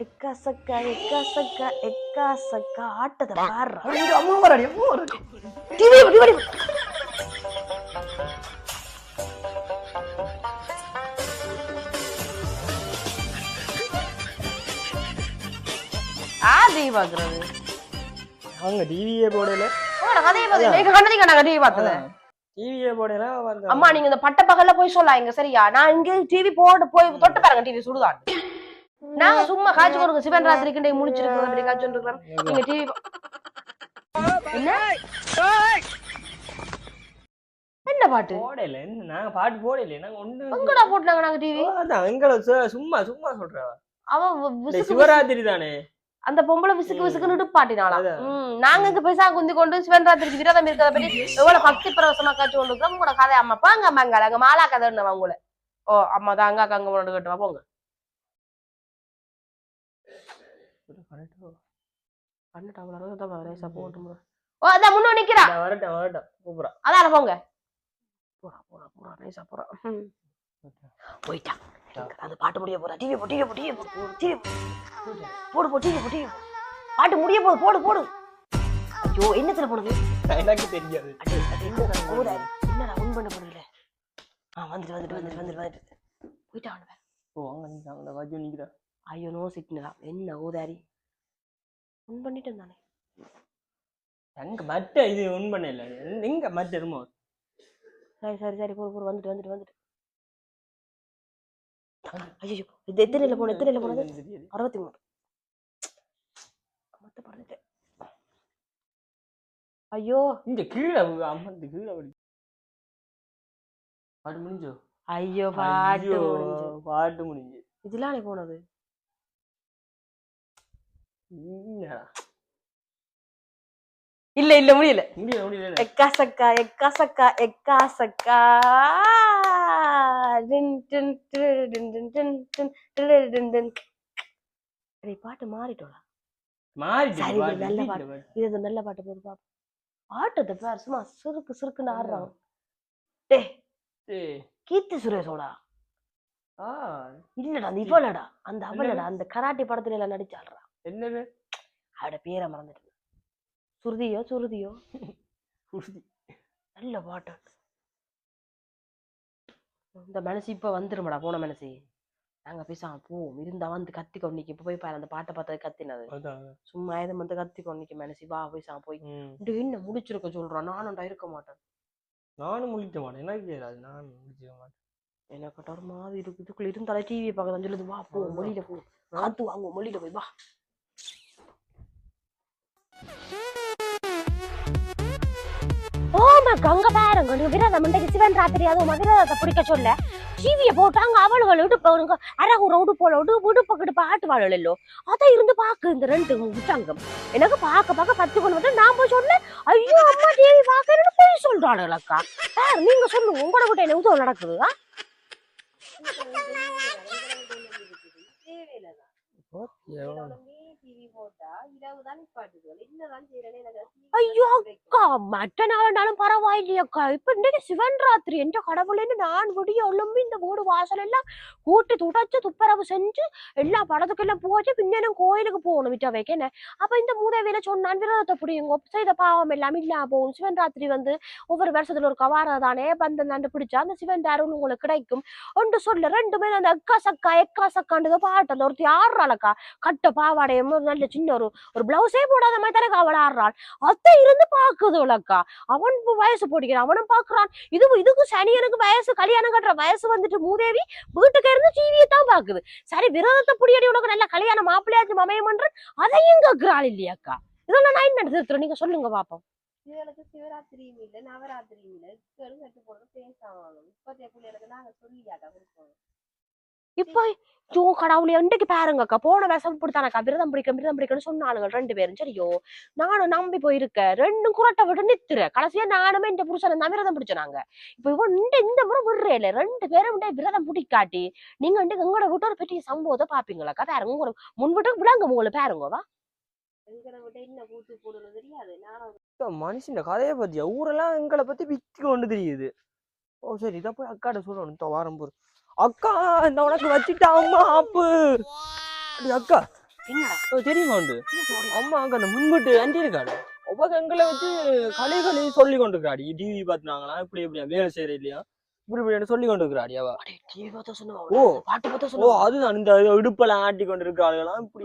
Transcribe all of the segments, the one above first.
எக்கா சக்கா எக்கா சக்கா எக்கா சக்கா ஆட்டத்தை பாடுறா ஐயோ, அம்மா வராடி அம்மா வராடி. டிவி டிவி ஆதி பாக்குறது அவங்க டிவியே போடல. உங்களோட கதையை பார்த்து நீங்க டிவி பார்த்தது. டிவியே போடல வந்து அம்மா நீங்க இந்த பட்ட பகல்ல போய் சொல்லாங்க சரியா? நான் இங்க டிவி போட்டு போய் தொட்டு பாருங்க டிவி சுடுதான் நாங்க சும்மா காய்ச்சி கொடுங்க. சிவன் ராத்திரிக்கு டே முடிச்சிருக்கோம் அப்படி காய்ச்சி இருக்கிறோம் நீங்க டிவி என்ன? என்ன பாட்டு? போடல. நாங்க பாட்டு போடல. நாங்க ஒண்ணு எங்கடா போட்டுனாங்க நாங்க டிவி அதான். எங்களை சும்மா சும்மா சொல்றேன் அவன் சிவராத்திரி தானே? அந்த பொம்பளை விசுக்கு விசுக்குன்னு. ம், நாங்க இங்க பைசா குந்தி கொண்டு சிவன் ராத்திரிக்கு விரதம் இருக்கிறத பத்தி எவ்வளவு பக்தி பிரவசமா காய்ச்சி கொண்டு இருக்கிறோம். உங்களோட கதை அம்மா பாங்க மங்கால அங்க மாலா கதைன்னு உங்களை ஓ அம்மா தான் அங்க அங்க கொண்டு கட்டுவா போங்க. பண்ணிட்டு அறுபதா ரேசா போட்டு ஓ அதான் முன்னோ நிக்கிறா. நான் வரட்டும் வரட்டும் கூப்பிடுறா. அதான போங்க. போறா போறா போறா நைஸா போறா. போயிட்டா. அந்த பாட்டு முடிய போறா. டிவி போ டிவி போ டிவி போடு போ டிவி போ டிவி பாட்டு முடிய போகுது போடு போடு. ஐயோ என்னத்துல போனது? எனக்கு தெரியாது. என்னடா உன் பண்ண போறீங்களே? ஆ வந்துட்டு வந்துட்டு வந்துட்டு வந்துட்டு வந்துட்டு. போயிட்டா அவனுவ ஓ அங்க நிக்கிறா ஐயோ நோ சிக்னலா என்ன ஓதாரி உன் பண்ணிட்டு இருந்தானே அங்க மற்ற இது ஒன் பண்ணல. எங்க மற்ற இருமோ சரி சரி சரி போடு போடு வந்துட்டு வந்துட்டு வந்துட்டு. ஐயோ இது எத்தனைல போன எத்தனைல போனது? அறுபத்தி மூணு மொத்த பறந்துட்டேன் ஐயோ. இங்க கீழே அம்மந்து கீழே படி பாட்டு முடிஞ்சோ? ஐயோ பாட்டு. பாட்டு முடிஞ்சு. இதெல்லாம் போனது? இல்ல இல்ல முடியல. முடியல முடியல. எக்கா சக்கா எக்கா சக்கா எக்கா சக்கா டின் டின் டிரு டின் டின் டின் டின் டிரு டின் டின். டேய், பாட்டு மாறிட்டோடா. பாட்டு, நல்ல பாட்டு. பாட்டு. இது நல்ல பாட்டு போது பாப்போம். ஆட்டத்தை பேர் சும்மா சுருக்கு சுருக்குன்னு டேய் ஏய், கீர்த்தி சுரேஷோடா. ஆ, இல்லடா அந்த இவளடா. அந்த அவளடா அந்த கராட்டி படத்துல எல்லாம் நடிச்சாடுறா என்னது? அவட பேரை மறந்துட்டு சுருதியோ சுருதியோ? குருதி. நல்ல பாட்டு இந்த மனசு இப்ப வந்துருமடா போன மனசு. நாங்க பேசாம போவோம். இருந்தா வந்து கத்தி கொண்டிக்கு இப்ப போய் பாரு அந்த பாட்டை பார்த்தது கத்தினது. சும்மா எதுவும் வந்து கத்தி கொண்டிக்கு மனசு. வா பேசாம போய். என்ன முடிச்சிருக்க சொல்றான் நானும்டா இருக்க மாட்டேன். நானும் முடிக்க மாட்டேன். எனக்கு கேளாது நான் முடிக்க மாட்டேன். எனக்கு ஒரு மாதிரி இருக்கு இதுக்குள்ள இருந்தாலே டிவி பார்க்க சொல்லுது. வா போ வெளியில போ. காத்து வாங்குவோம். வெளியில போய் வா. ஓமா கங்க பாருங்க. நீ விரதம் இன்றைக்கு சிவன் ராத்திரி அதுவும் விரதத்தை பிடிக்க சொல்ல. டிவியை போட்டாங்க அவளுகள் உடுப்பவனுங்க அரகுற உடுப்போல உடு உடுப்ப கிடுப்ப ஆட்டுவாளோ அதை இருந்து பாக்கு இந்த ரெண்டு விட்டாங்கம் எனக்கு பார்க்க பார்க்க பத்து கொண்டு வந்து நான் போய் சொன்னேன் ஐயோ அம்மா டிவி பாக்குறேன்னு போய் சொல்றாளுங்களக்கா பாரு நீங்க சொல்லுங்க உங்களோட கிட்ட என்ன உதவ நடக்குது ஆ? எவ்வளவு? ஐயோ அக்கா மற்ற நாளும் பரவாயில்லையக்கா. இப்ப இன்னைக்கு சிவன் ராத்திரி என்ற கடவுளேன்னு நான் விடிய எழும்பி இந்த வீடு வாசல் எல்லாம் கூட்டி துடைச்சு துப்புரவு செஞ்சு எல்லா படத்துக்கெல்லாம் போச்சு பின்ன கோயிலுக்கு போகணும் விட்டா வைக்கன அப்ப இந்த மூதேவியில சொன்னான் விரதத்தை பிடிங்க செய்த பாவம் எல்லாம் இல்ல போகும். சிவன் ராத்திரி வந்து ஒவ்வொரு வருஷத்துல ஒரு கவாரா தானே பந்தம் தாண்டு பிடிச்சா அந்த சிவன் அருள் உங்களுக்கு கிடைக்கும். ஒன்று சொல்ல ரெண்டுமே அந்த அக்கா சக்கா எக்கா சக்காண்டு பாட்டு அந்த ஒருத்தி ஆடுறாளக்கா. கட்ட பாவாடையும் ஒரு நல்ல சின்ன ஒரு ஒரு பிளவுஸே போடாத மாதிரி தானே அவள் ஆடுறாள் அத்தை இருந்து பாக்குது பாக்குதுலக்கா அவன் வயசு போட்டுக்கிறான். அவனும் பாக்குறான் இது இதுக்கு சனியனுக்கு வயசு கல்யாணம் கட்டுற வயசு வந்துட்டு மூதேவி வீட்டுக்கு இருந்து டிவியை தான் பாக்குது சரி விரதத்தை புடியடி உனக்கு நல்ல கல்யாணம் மாப்பிள்ளையாச்சும் அமையம் பண்ற அதையும் கேக்குறாள் இல்லையாக்கா இதெல்லாம் நான் என்ன எடுத்துருத்துறோம் நீங்க சொல்லுங்க பாப்போம். இவளுக்கு சிவராத்திரியும் இல்லை நவராத்திரியும் இல்லை. இப்ப போடுறது போறது பேசாம இப்போதைய பிள்ளைகளுக்கு நாங்க சொல்லியாட்டா கொடுப்போம். இப்போ ஐயோ கடவுளே இன்றைக்கு பாருங்கக்கா போன வருஷம் இப்படித்தானக்கா விரதம் பிடிக்க விரதம் பிடிக்கணும்னு சொன்னாளுங்க ரெண்டு பேரும். சரியோ நானும் நம்பி போயிருக்கேன் ரெண்டும் குரட்டை விட்டு நித்துற கடைசியா நானுமே இந்த புருஷனை தான் விரதம் பிடிச்சனாங்க இப்போ இவன் இந்த இந்த முறை விடுறேல ரெண்டு பேரும் விரதம் பிடிக்காட்டி நீங்க வந்து எங்களோட வீட்டு ஒரு பெரிய சம்பவத்தை பாப்பீங்களாக்கா பாருங்க உங்களோட முன் வீட்டுக்கு விடாங்க உங்களை பாருங்க வா. எங்களை விட என்ன கூத்து போடணும் தெரியாது நானும் அக்கா, மனுஷன் கதையை பத்தியா? ஊரெல்லாம் எங்களை பத்தி பிச்சு கொண்டு தெரியுது. ஓ சரி இதை போய் அக்காட்ட சொல்லணும் வாரம் அக்கா இந்த உனக்கு வச்சுட்டா அம்மா ஆப்பு அக்கா. தெரியுமா உண்டு? அம்மா அங்க அந்த முன்வீட்டு ஆண்டி இருக்காடு அவ எங்களை வச்சு களி களி சொல்லி கொண்டு இருக்கிறாடி டிவி பார்த்துனாங்களா இப்படி இப்படியா வேலை செய்யற இல்லையா? இப்படி இப்படி சொல்லி கொண்டு இருக்கிறாடி அவ. அடே, TV பார்த்தா சொன்னவா? ஓ. பாட்டு பார்த்தா ஓ? அதுதான் இந்த இடுப்பெல்லாம் ஆட்டி கொண்டு இருக்கிறாளுகளாம் இப்படி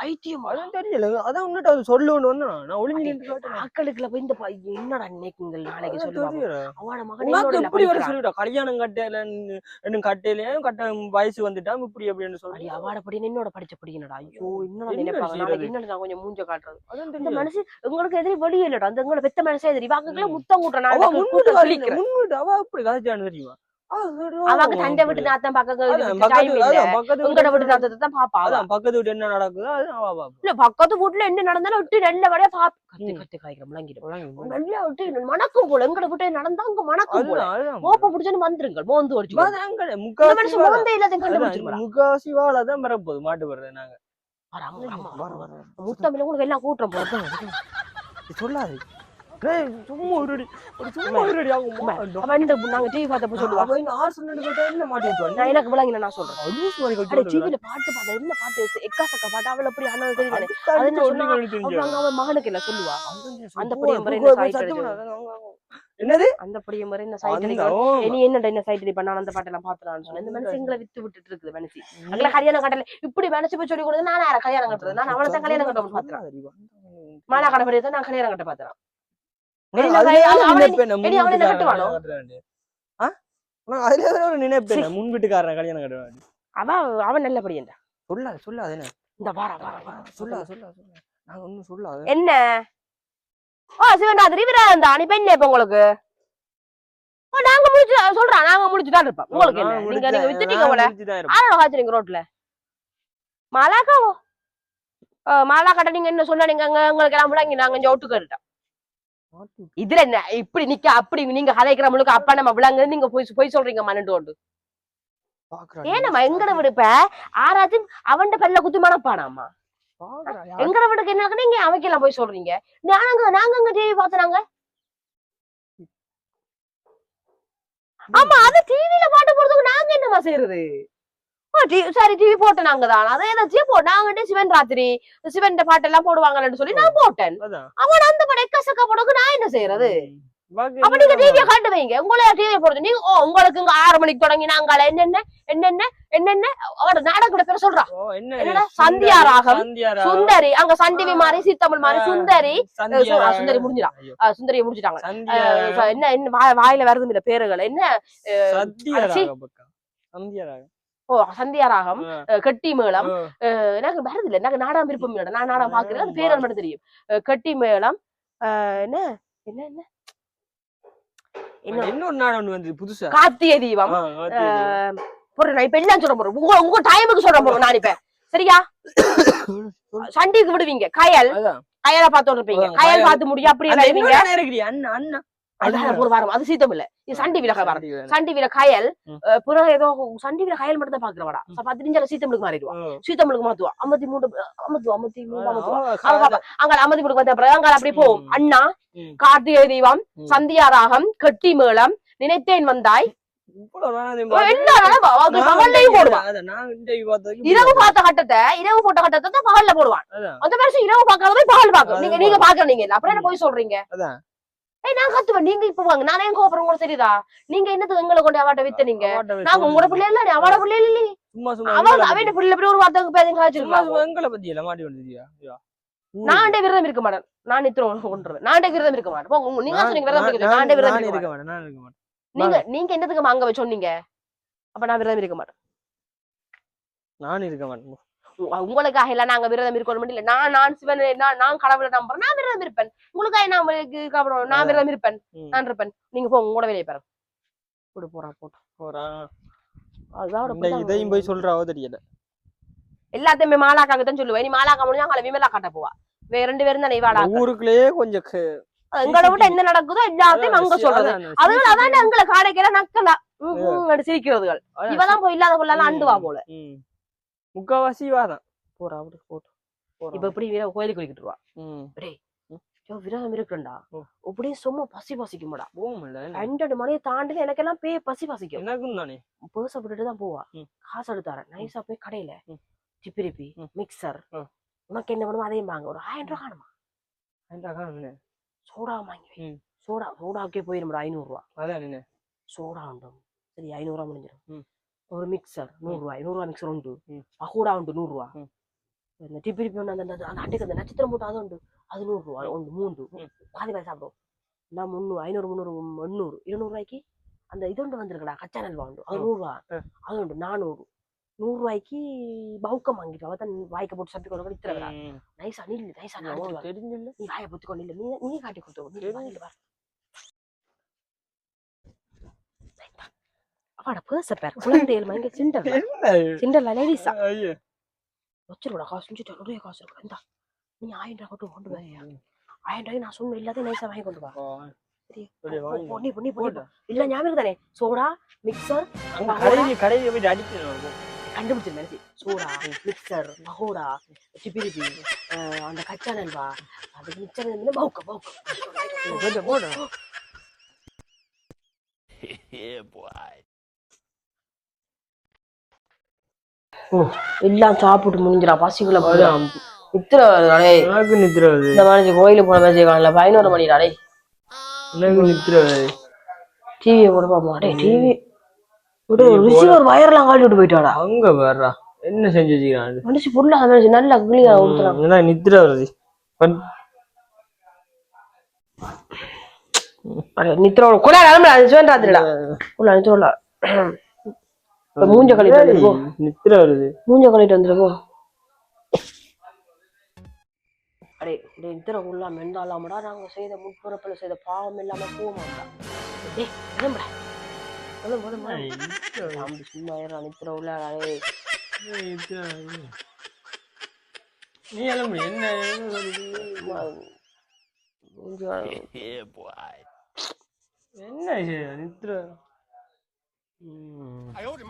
பைத்தியமா? அதான் தெரியல. அதான் உன்னிட்ட அது சொல்லுன்னு வந்தேன் நான் ஒளிஞ்சு ஆக்களுக்குள்ள போய் இந்த என்னடா இன்னைக்கு நாளைக்கு சொல்லுவாங்க எப்படி வர. சொல்லிட்டா கல்யாணம் கட்டையில இன்னும் கட்டையிலயும் கட்ட வயசு வந்துட்டான் இப்படி அப்படின்னு சொல்லி. அவாட படி என்னோட படிச்ச படிக்கணும்டா ஐயோ என்னடா என்ன நினைப்பாங்க? என்னடா கொஞ்சம் மூஞ்ச காட்டுறது? இந்த மனுஷன் உங்களுக்கு எதிரி வெளியே இல்லடா. அந்த எங்களை பெத்த மனுஷன் எதிரி. வாக்குல ம். முத்தம் கூட்டுற முன்வீட்டு அவ அப்படி கதைச்சான்னு அவங்க தண்டை விட்டு நாத்தம் பக்கத்து வீட்டு நாத்தத்தை தான் பாப்பா பக்கத்து வீட்டு என்ன நடக்குதோ இல்ல பக்கத்து வீட்டுல என்ன நடந்தாலும் விட்டு நல்லபடியா பாப்பா கத்து. கத்து முழங்கிடும் நல்லா விட்டு மணக்கும் போல எங்கட விட்டு நடந்தா அங்க மணக்கும் போல. மோப்ப புடிச்சுன்னு வந்துருங்கள் மோந்து ஒடிச்சு வாழை- மோந்தே இல்லாத அதான், கண்டுபிடிச்சிருக்கா முக்காவாசி வாழை தான் வரப்போகுது மாட்டு வர்றது நாங்க. முத்தமிழ் உங்களுக்கு எல்லாம் கூட்டுறோம் சொல்லாது. டேய், சும்மா ஒரு சும்மா ஒரு அடி ஆகுமா அவன் இந்த நாங்க டிவி பார்த்தப்ப சொல்லுவா. அவன் ஆறு சொன்னது கேட்டா என்ன? நான் எனக்கு விளங்கின நான் சொல்றேன். லூசு மாதிரி அட கட்டி டிவில பாட்டு பார்த்தா என்ன பாட்டு எக்கா சக்கா பாட்டு அவள் அப்படி அது என்ன சொன்னா, அவன் மகனுக்கு என்ன சொல்லுவா? அந்த போ, படியம் போ, வரை போ, இந்த போய் side சத்தம் அடிச்சு. போடாத, அவங்க, அவங்க. என்னது? அந்த படிய மாதிரி என்ன சைட் இனி என்னடா என்ன சைட் பண்ணா அந்த பாட்டெல்லாம் பாத்துலான்னு சொன்னேன். இந்த மனுஷன் எங்களை வித்து விட்டுட்டு இருக்குது மனுஷி. அங்கே கல்யாணம் கட்டல. இப்படி மனசு போய் சொல்லி கொடுத்து நான் யார கல்யாணம் கட்டுறது? நான் தான் கல்யாணம் கட்ட பாத்துறேன் மாலா கடை நான் கல்யாணம் கட்ட பாத்துறேன் அவன் ஒரு அவன் நினைப்பேன், முன்? வீட்டுக்காரன் கல்யாணம் கட்டுவேன். நல்லபடியா சொல்லாத, சொல்லாத என்ன? இந்த வார வார வார சொல்லாத, சொல்லாத, சொல்லாத. நான் ஒண்ணும் சொல்லாத. என்ன? ஓ சிவனாதிரி விராந்தா நீ பெண்ணே இப்ப உங்களுக்கு? ஓ நாங்க முடிச்சு சொல்றேன் நாங்க முடிச்சுதான் இருப்போம். உங்களுக்கு என்ன? நீங்க நீங்க வித்துட்டீங்க போல. காய்ச்சறீங்க ரோட்ல? மாலாக்காவோ? மாலா கட்ட நீங்க என்ன சொன்னா? நீங்க உங்களுக்கு எல்லாம் விளங்கி நாங்க இங்க ஒட்டுக்கிட்டோம் இதுல என்ன இப்படி நிக்க அப்படி நீங்க கதைக்கிற முழுக்க அப்பா நம்ம விளங்கு நீங்க போய் போய் சொல்றீங்க மனண்டு கொண்டு பாக்குறா, ஏனம்மா எங்கட விடுப்ப ஆராச்சும் அவன்ட பல்ல குத்து மனப்பானாமா எங்கட விடுக்கு என்ன நீங்க அவைக்கெல்லாம் போய் சொல்றீங்க. நாங்க நாங்க அங்க டிவி பாத்துறாங்க ஆமா அது டிவில பாட்டு போடுறதுக்கு நாங்க என்னமா செய்யறது சரி டிவி போட்டேன் நாங்க தான். அதை ஏதாச்சும் போ நாங்க சிவன் ராத்திரி? சிவன் பாட்டெல்லாம் போடுவாங்கன்னு சொல்லி நான் போட்டேன். அவன் அந்த படம் எக்கசக்க படக்கு நான் என்ன செய்யறது? அப்ப நீங்க டிவிய காட்டு வைங்க உங்களே டிவிய போடுறது. நீங்க ஓ உங்களுக்கு இங்க ஆறு மணிக்கு தொடங்கி நாங்க என்னென்ன என்னென்ன என்னென்ன அவட நாடக பேர் சொல்றா. என்னடா? சந்தியா ராகம். சுந்தரி. அங்க சன் டிவி மாதிரி சீத்தமிழ் மாதிரி சுந்தரி. சுந்தரி முடிஞ்சிடா. சுந்தரியை ச- என்ன என்ன வாய்- வாயில வருது இந்த பேருகள். என்ன. சந்தியா ராகம். ஓ சந்தியா ராகம் கெட்டி மேளம் எனக்கு வருது இல்ல எனக்கு நாடகம் விருப்பம் இல்லை நான் நாடகம் பாக்குறேன் அது பேர்கள் மட்டும் தெரியும். கெட்டி மேளம் என்ன என்ன என்ன? இன்னொரு நாடு ஒண்ணு வந்து புதுசா? கார்த்திகை தீபம். ஆ, ஆத்தி இது. அஹ், பொறு நான் இப்ப எல்லாம் சொல்ல போறேன்? உங்க உங்க டைமுக்கு சொல்ல போறேன் நான் இப்ப. சரியா? சண்டிக்கு விடுவீங்க கயல். கயலை பார்த்து இருப்பீங்க கயல். பார்த்து முடியும் இருக்கிறியே, அண்ணா, அண்ணா. வேற ஒரு வாரம். அது சீத்தம் இல்ல. சன் டிவில வரும். சன் டிவில கயல் பிறகு ஏதோ சன் டிவில கயல் மட்டும் தான் பாக்குறவாடா பத்து நிமிஷம் சீத்தமிழுக்கு மாறிடுவா. சீத்தமிழுக்கு மாத்துவா. ஐம்பத்தி மூணு ஐம்பத்தி ஐம்பத்தி மூணு. அங்க ஐம்பத்தி மூணு வந்த பிறகு அங்க அப்படி போவோம். அண்ணா. கார்த்திகை தீபம் ம். சந்தியா ராகம் கெட்டி மேளம் நினைத்தேன் வந்தாய். போடுவான் இரவு பார்த்த கட்டத்தை இரவு போட்ட கட்டத்தை பகல்ல போடுவான். அந்த வருஷம் இரவு பார்க்காத பகல் பார்க்கும் நீங்க நீங்க பாக்குறீங்க அப்புறம் என்ன போய் சொல்றீங்க. ஏய் நான் கத்துவேன். நீங்க இப்ப வாங்க. நானே எங்க கோபுரம் உங்களுக்கு தெரியுதா? நீங்க என்னத்துக்கு எங்களை கொண்டு அவாட்ட வித்த நீங்க? நாங்க உங்களோட பிள்ளை இல்ல அவட பிள்ளை இல்ல சும்மா சும்மா அவன் அவன் பிள்ளை இப்படி ஒரு வார்த்தைக்கு பேசுங்க சும்மா எங்களை பத்தி எல்லாம் மாட்டி வந்துட்டியா? நான்டே விரதம் இருக்க மாட்டேன். நான் நித்திரம் கொண்டுருவேன். நான்டே விரதம் இருக்க மாட்டேன். நீங்க சொன்னீங்க விரதம் இருக்க நான்டே நான் விரதம் இருக்க மாட்டேன். மாட்டேன், நான் இருக்க மாட்டேன். நீங்க நீங்க என்னத்துக்கு அங்க சொன்னீங்க? அப்ப நான் விரதம் இருக்க மாட்டேன். நான் இருக்க மாட்டேன். உங்களுக்காக இல்ல நாங்க விரதம் இருக்கணும் இல்ல நான் நான் சிவன் நான் நான் கடவுளை நம்புறேன் நான் விரதம் இருப்பேன் உங்களுக்காக நான் நான் விரதம் இருப்பேன். நான் இருப்பேன் நீங்க போங்க உங்களோட வேலையை பாருங்க போடு போறா போட்டு போறான். அதுதான் இதையும் போய் சொல்றாவோ தெரியல எல்லாத்தையுமே மாலாக்காக தான் சொல்லுவேன் நீ மாலாக்கா முடிஞ்சா அங்களை விமலா காட்ட போவா வேற ரெண்டு பேரும் தான் இவாடா ஊருக்குள்ளேயே கொஞ்சம் எங்களை விட என்ன நடக்குதோ எல்லாத்தையும் அங்க சொல்றது அதுகள் அதான் எங்களை காடைக்கெல்லாம் நக்கலா சிரிக்கிறதுகள் இவதான் போய் இல்லாத பொருளால. அண்டுவா போல முக்காவாசி இவாதான். போறா அப்படி போட்டு போறான். இப்ப இப்படி வீர கோயிலுக்கு வருவா ம். ஐயோ, விரதம் இருக்குண்டா. அப்படியே சும்மா பசி பசிக்குமாடா போகும்ல? பன்னெண்டு மணியை தாண்டி எனக்கெல்லாம் பேய் பசி பசிக்கும் எனக்கும் தானே பேச விட்டுட்டு தான் போவா. காசு எடுத்தார நைஸா போய் கடையில ம். மிக்சர். உனக்கு என்ன வேணுமோ அதையும் வாங்க ஒரு ஆயிரம் ரூபா காணுமா ஏன்டா காணும்ண்ணே சோடா வாங்கி வை. சோடா சோடாக்கே போயிடும் ஐநூறு ரூபா அதான் சோடா உண்டு சரி ஐநூறுரூவா முடிஞ்சிடும். ஒரு மிக்சர் நூறுரூவா நூறுரூவா மிக்சர் உண்டு ம். பகோடா உண்டு நூறுரூவா ம். இந்த டிப்பிரிப்பி ஒன்று அந்த அந்த அந்த அட்டைக்கு நட்சத்திரம் போட்டு அது உண்டு அது நூறுரூவா உண்டு மூன்று. பாதி பாதி சாப்பிடுவோம் நான் முந்நூறு ஐநூறு முந்நூறு எண்ணூறு இருநூறுவாய்க்கு அந்த இது உண்டு வந்திருக்கடா கச்சா நல்வா உண்டு அது. நூறுரூவா. அது உண்டு நானூறு நூறுரூவாய்க்கு பவுக்கம் வாங்கிட்டு அவ தான் வாய்க்க போட்டு சப்பி கொண்டு இத்தரா ம். நைஸா நீ வரேன். தெரிஞ்சில்ல நீ வாயை பொத்தி கொண்டு இல்லை நீ நீ காட்டி கொடுத்து நீ சரி. வாங்கிட்டு வா அவட பேச பேர். குழந்தைகள் மயங்க சிண்டர் சிண்டர்ல லேடிஸா. வச்சிருக்கா காசு செஞ்சுட்டு நிறைய காசு இருக்கு. இந்தா நீ ஆயிரம் ரூபாய் கொண்டு கொண்டு வரியா ஆயிரம் ரூபாய்க்கு நான் சொன்ன எல்லாத்தையும் நைஸா வாங்கி கொண்டு வா. பண்ணி போட்டு போட்டா. இல்ல ஞாபகம் தானே சோடா மிக்சர் கடையில் போய் அடிக்கணும் கண்டுபிடிச்சு நினைச்சு சோடா மிக்சர் பகோடா சிப்பிரிப்பி அந்த கச்சா நல்வா அதுக்கு மிக்சர் பவுக்க பவுக்க போட்டு போடு yeah, boy. எல்லாம் சாப்பிட்டு முடிஞ்சிடா பசிக்குள்ள அதான். இத்தனை வருதாடே எனக்கு நித்திர வருது இந்த மாதிரி கோயிலுக்கு போன மாதிரி காணல பதினோரு மணிடாடே எனக்கு நித்திர வருது டிவியை போட பாப்போம். டே டிவி விடு ரிசீவர் வயர்லாம் காட்டி விட்டு போயிட்டாடா. அங்க வர்றா. என்ன செஞ்சு வச்சுக்கிறான் மனுஷன் பொருள் அதை மாதிரி நல்லா கிளியா ஊத்துறான். என்ன நித்திர வருது நித்திரோட கூட ராத்திரிடா. உள்ள இப்ப மூஞ்ச கழிட்டு வந்துருக்கோ. நித்திர வருது. மூஞ்ச கழிட்டு வந்துருக்கோ. அடே டேய் நித்திர உள்ள மெண்டாலாமடா நாங்க செய்த முற்புறப்புல செய்த பாவம் இல்லாம சும்மா ஏறா நித்திர அடே நித்திர வருது. நீ எல்லாம் என்ன என்ன? சும்மா மூஞ்சி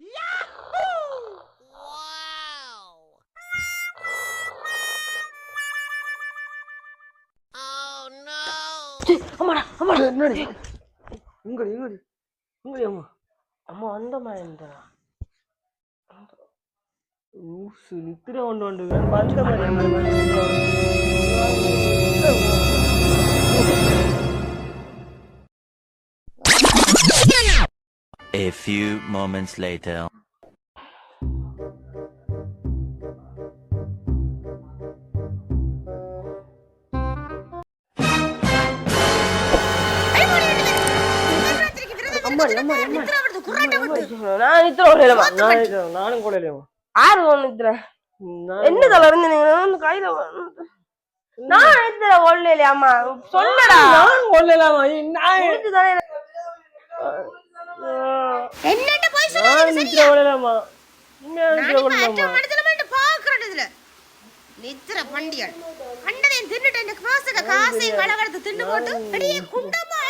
Yeah, boy. என்ன செய்ய நித்திர ம். டேய், அம்மாடா அம்மாடா என்னடி இங்கடி இங்கடி இங்கடி அம்மா அம்மா அந்த மாதிரி இருந்தா ஊசு நித்திர கொண்டு வந்து வந்த A few moments later. நித்திர விடலமா நான் நித்திர- நானும் கூட இல்லையம்மா நித்திர நான் என்ன தலை இருந்து நீங்க வந்து கையில வந்து- நான் நித்திர ஒல்லையில அம்மா? சொல்லடா. நான் கொள்ளலாமா நான் முடிஞ்சு தானே என்னட்ட போய் இதுல. நித்திர பண்டியல் அண்ணனையும் தின்னுட்டு காசையும் தின்னு போட்டு அடியே குண்டமா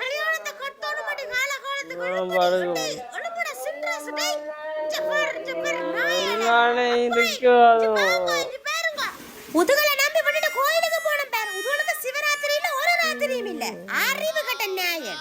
கல்யாணத்தை கட்டணும் மடி கால காலத்துக்கு நான் பாருங்க அழும்பட சின்ன சுடை உதுகலை நம்பி விட்டுட்டு கோயிலுக்கு போன பேர். உதுகளுக்கு சிவராத்திரியில ஒரு ராத்திரியும் இல்ல. அறிவு கட்ட நியாயம்